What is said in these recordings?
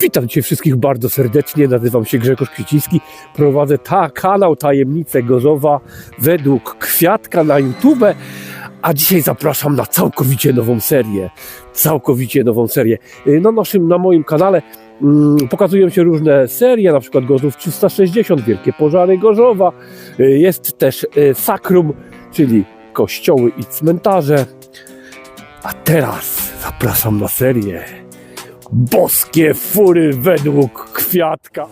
Witam Cię wszystkich bardzo serdecznie. Nazywam się Grzegorz Kwieciński. Prowadzę ta kanał Tajemnice Gorzowa według Kwiatka na YouTube. A dzisiaj zapraszam na całkowicie nową serię. Całkowicie nową serię. Na, naszym, na moim kanale mm, pokazują się różne serie, na przykład Gorzów 360, Wielkie Pożary Gorzowa. Jest też y, Sakrum, czyli kościoły i cmentarze. A teraz zapraszam na serię Boskie fury według kwiatka.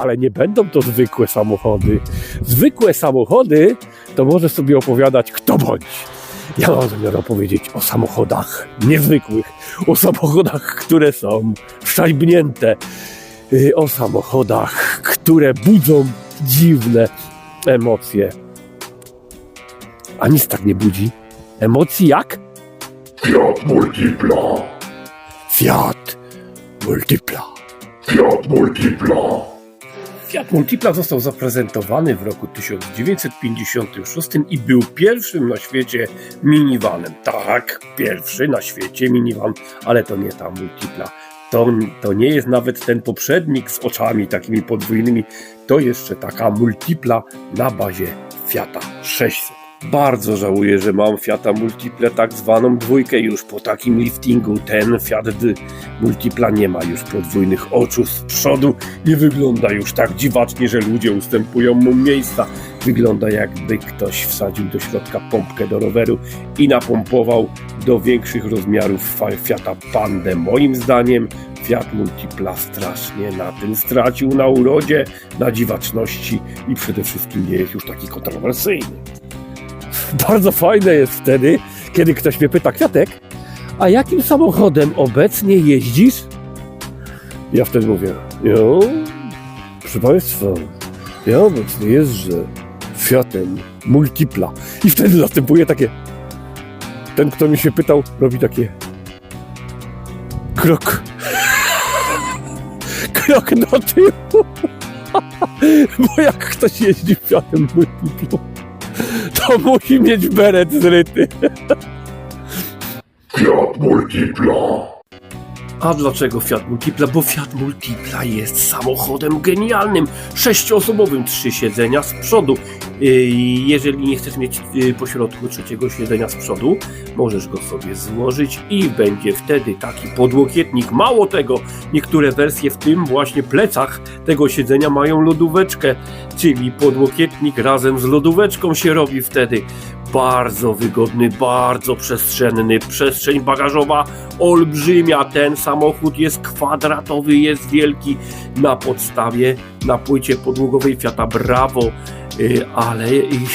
Ale nie będą to zwykłe samochody. Zwykłe samochody to może sobie opowiadać kto bądź. Ja mam zamiar opowiedzieć o samochodach niezwykłych, o samochodach, które są szajbnięte, y, o samochodach, które budzą dziwne emocje. A nic tak nie budzi. Emocji jak? Fiat Multipla. Fiat Multipla. Fiat Multipla. Fiat Multipla został zaprezentowany w roku 1956 i był pierwszym na świecie minivanem. Tak, pierwszy na świecie minivan, ale to nie ta Multipla. To, to nie jest nawet ten poprzednik z oczami takimi podwójnymi. To jeszcze taka Multipla na bazie Fiata 600. Bardzo żałuję, że mam Fiata Multipla tak zwaną dwójkę już po takim liftingu. Ten Fiat Multipla nie ma już podwójnych oczu z przodu. Nie wygląda już tak dziwacznie, że ludzie ustępują mu miejsca. Wygląda jakby ktoś wsadził do środka pompkę do roweru i napompował do większych rozmiarów Fiata Pandę. Moim zdaniem Fiat Multipla strasznie na tym stracił na urodzie, na dziwaczności i przede wszystkim nie jest już taki kontrowersyjny. Bardzo fajne jest wtedy, kiedy ktoś mnie pyta, Kwiatek, a jakim samochodem obecnie jeździsz? Ja wtedy mówię, jo, proszę Państwa, ja obecnie jeżdżę Fiatem Multipla. I wtedy następuje takie, ten, kto mi się pytał, robi takie krok, krok do tyłu. Bo jak ktoś jeździ Fiatem Multiplą, to musi mieć beret zryty. Fiat Multipla. A dlaczego Fiat Multipla? Bo Fiat Multipla jest samochodem genialnym, sześcioosobowym, trzy siedzenia z przodu. Yy, Jeżeli nie chcesz mieć yy, po środku trzeciego siedzenia z przodu, możesz go sobie złożyć i będzie wtedy taki podłokietnik. Mało tego, niektóre wersje w tym właśnie plecach tego siedzenia mają lodóweczkę, czyli podłokietnik razem z lodóweczką się robi wtedy. Bardzo wygodny, bardzo przestrzenny, przestrzeń bagażowa olbrzymia. Ten samochód jest kwadratowy, jest wielki na podstawie, na płycie podłogowej Fiata Bravo, y, ale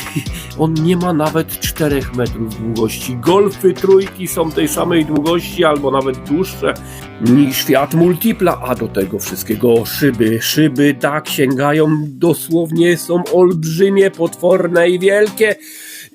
on nie ma nawet 4 metrów długości. Golfy trójki są tej samej długości albo nawet dłuższe niż Fiat Multipla, a do tego wszystkiego szyby. Szyby tak sięgają dosłownie, są olbrzymie, potworne i wielkie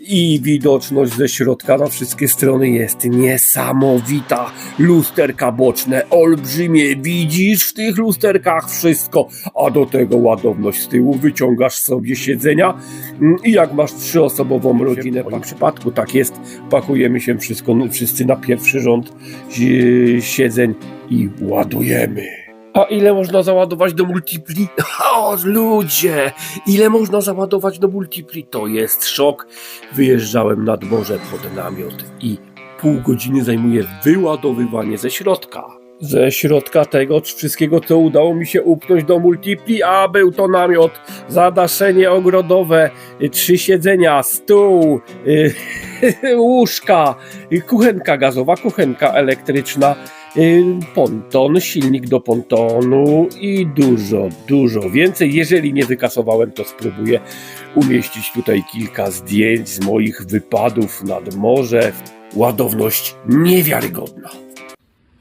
i widoczność ze środka na wszystkie strony jest niesamowita. Lusterka boczne, olbrzymie, widzisz w tych lusterkach wszystko, a do tego ładowność z tyłu, wyciągasz sobie siedzenia. Mm, i jak masz trzyosobową rodzinę, w przypadku tak jest, pakujemy się wszystko, wszyscy na pierwszy rząd si- siedzeń i ładujemy. A ile można załadować do multipli? O, ludzie! Ile można załadować do multipli? To jest szok. Wyjeżdżałem nad morze pod namiot i pół godziny zajmuje wyładowywanie ze środka. Ze środka tego wszystkiego, co udało mi się upchnąć do multipli, a był to namiot, zadaszenie ogrodowe, trzy siedzenia, stół, y, łóżka, kuchenka gazowa, kuchenka elektryczna, ponton, silnik do pontonu i dużo, dużo więcej. Jeżeli nie wykasowałem, to spróbuję umieścić tutaj kilka zdjęć z moich wypadów nad morze. Ładowność niewiarygodna.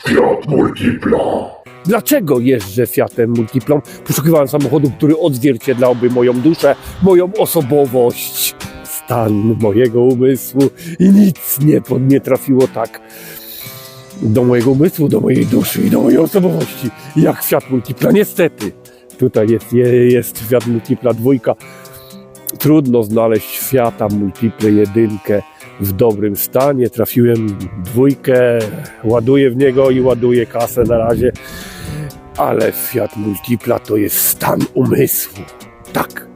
Fiat Multipla. Dlaczego jeżdżę Fiatem Multiplą? Poszukiwałem samochodu, który odzwierciedlałby moją duszę, moją osobowość, stan mojego umysłu i nic nie, nie trafiło tak do mojego umysłu, do mojej duszy i do mojej osobowości jak Fiat Multipla. Niestety, tutaj jest, je- jest Fiat Multipla dwójka. trudno znaleźć Fiata Multiple jedynkę w dobrym stanie. Trafiłem dwójkę, ładuję w niego i ładuję kasę na razie. Ale Fiat Multipla to jest stan umysłu. Tak.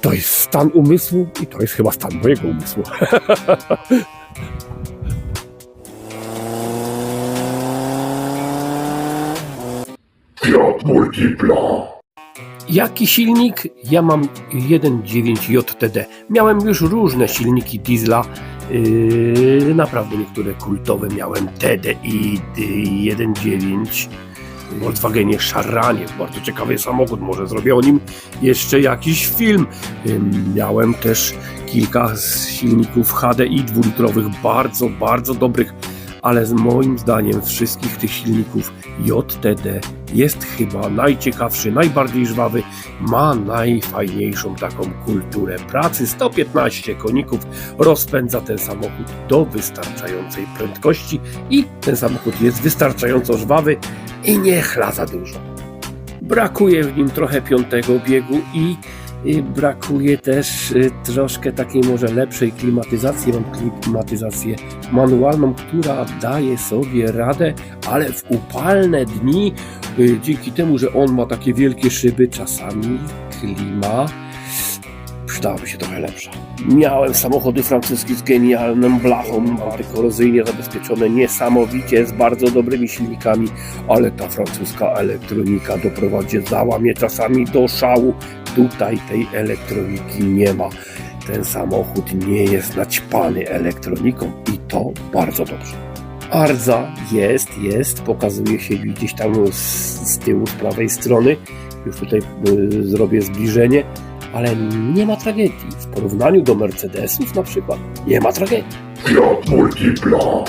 To jest stan umysłu i to jest chyba stan mojego umysłu. Multipla. Jaki silnik? Ja mam 1.9 JTD. Miałem już różne silniki diesla. Yy, naprawdę niektóre kultowe miałem TDI yy, 1.9 w Volkswagenie Charranie. Bardzo ciekawy samochód, może zrobię o nim jeszcze jakiś film. Yy, miałem też kilka z silników HDI dwulitrowych, bardzo, bardzo dobrych, ale z moim zdaniem wszystkich tych silników JTD jest chyba najciekawszy, najbardziej żwawy, ma najfajniejszą taką kulturę pracy. 115 koników rozpędza ten samochód do wystarczającej prędkości i ten samochód jest wystarczająco żwawy i nie chla za dużo. Brakuje w nim trochę piątego biegu i i brakuje też y, troszkę takiej może lepszej klimatyzacji. Mam klimatyzację manualną, która daje sobie radę, ale w upalne dni, y, dzięki temu, że on ma takie wielkie szyby, czasami klima przydałaby się trochę lepsza. Miałem samochody francuskie z genialną blachą, antykorozyjnie zabezpieczone, niesamowicie, z bardzo dobrymi silnikami, ale ta francuska elektronika doprowadzała mnie czasami do szału. Tutaj tej elektroniki nie ma. Ten samochód nie jest naćpany elektroniką i to bardzo dobrze. Ardza jest, jest, pokazuje się gdzieś tam z, z tyłu, z prawej strony. Już tutaj y, zrobię zbliżenie ale nie ma tragedii. W porównaniu do Mercedesów na przykład nie ma tragedii. Fiat Multipla.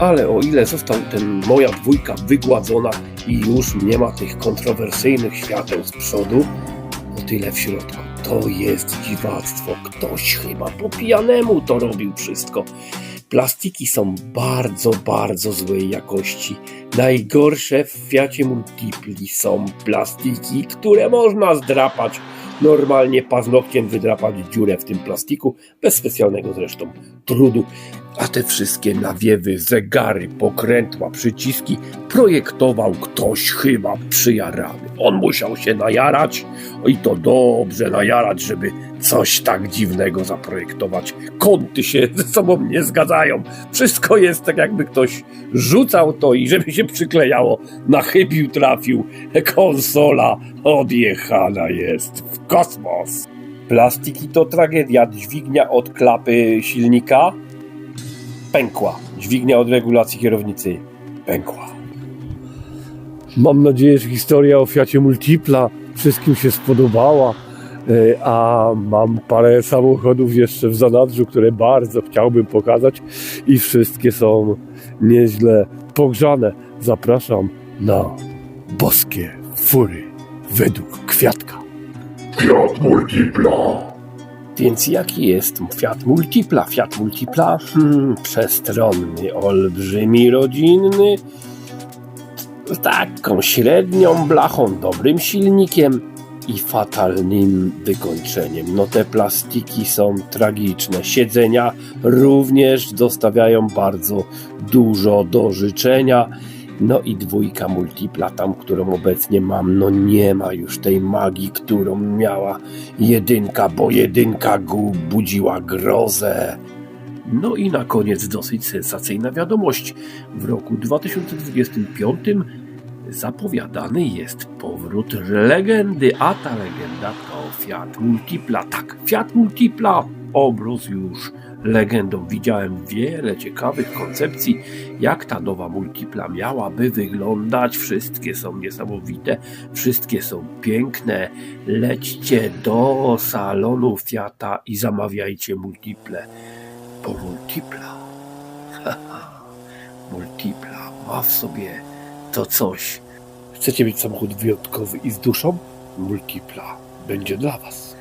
Ale o ile został ten moja dwójka wygładzona i już nie ma tych kontrowersyjnych świateł z przodu, o tyle w środku to jest dziwactwo. Ktoś chyba po pijanemu to robił wszystko. Plastiki są bardzo, bardzo złej jakości. Najgorsze w Fiacie Multipli są plastiki, które można zdrapać normalnie paznokciem wydrapać dziurę w tym plastiku, bez specjalnego zresztą trudu. A te wszystkie nawiewy, zegary, pokrętła, przyciski projektował ktoś chyba przyjarany. On musiał się najarać i to dobrze najarać, żeby coś tak dziwnego zaprojektować. Kąty się ze sobą nie zgadzają. Wszystko jest tak, jakby ktoś rzucał to i żeby się przyklejało, na chybił trafił. Konsola odjechana jest w kosmos. Plastiki to tragedia. Dźwignia od klapy silnika pękła. Dźwignia od regulacji kierownicy pękła. Mam nadzieję, że historia o Fiacie Multipla wszystkim się spodobała. E, A mam parę samochodów jeszcze w zanadrzu, które bardzo chciałbym pokazać i wszystkie są nieźle pogrzane. Zapraszam na boskie fury według kwiatka. Fiat Multipla. Więc jaki jest Fiat Multipla? Fiat Multipla hmm, przestronny, olbrzymi, rodzinny, taką średnią blachą, dobrym silnikiem i fatalnym wykończeniem. No te plastiki są tragiczne. Siedzenia również zostawiają bardzo dużo do życzenia. No i dwójka multipla tam, którą obecnie mam, no nie ma już tej magii, którą miała jedynka, bo jedynka budziła grozę. No i na koniec dosyć sensacyjna wiadomość. W roku 2025 zapowiadany jest powrót legendy, a ta legenda to Fiat Multipla. Tak, Fiat Multipla obrósł już legendą. Widziałem wiele ciekawych koncepcji, jak ta nowa Multipla miałaby wyglądać. Wszystkie są niesamowite, wszystkie są piękne. Lećcie do salonu Fiata i zamawiajcie Multiple. Bo Multipla, Multipla ma w sobie to coś. Chcecie mieć samochód wyjątkowy i z duszą? Multipla będzie dla Was.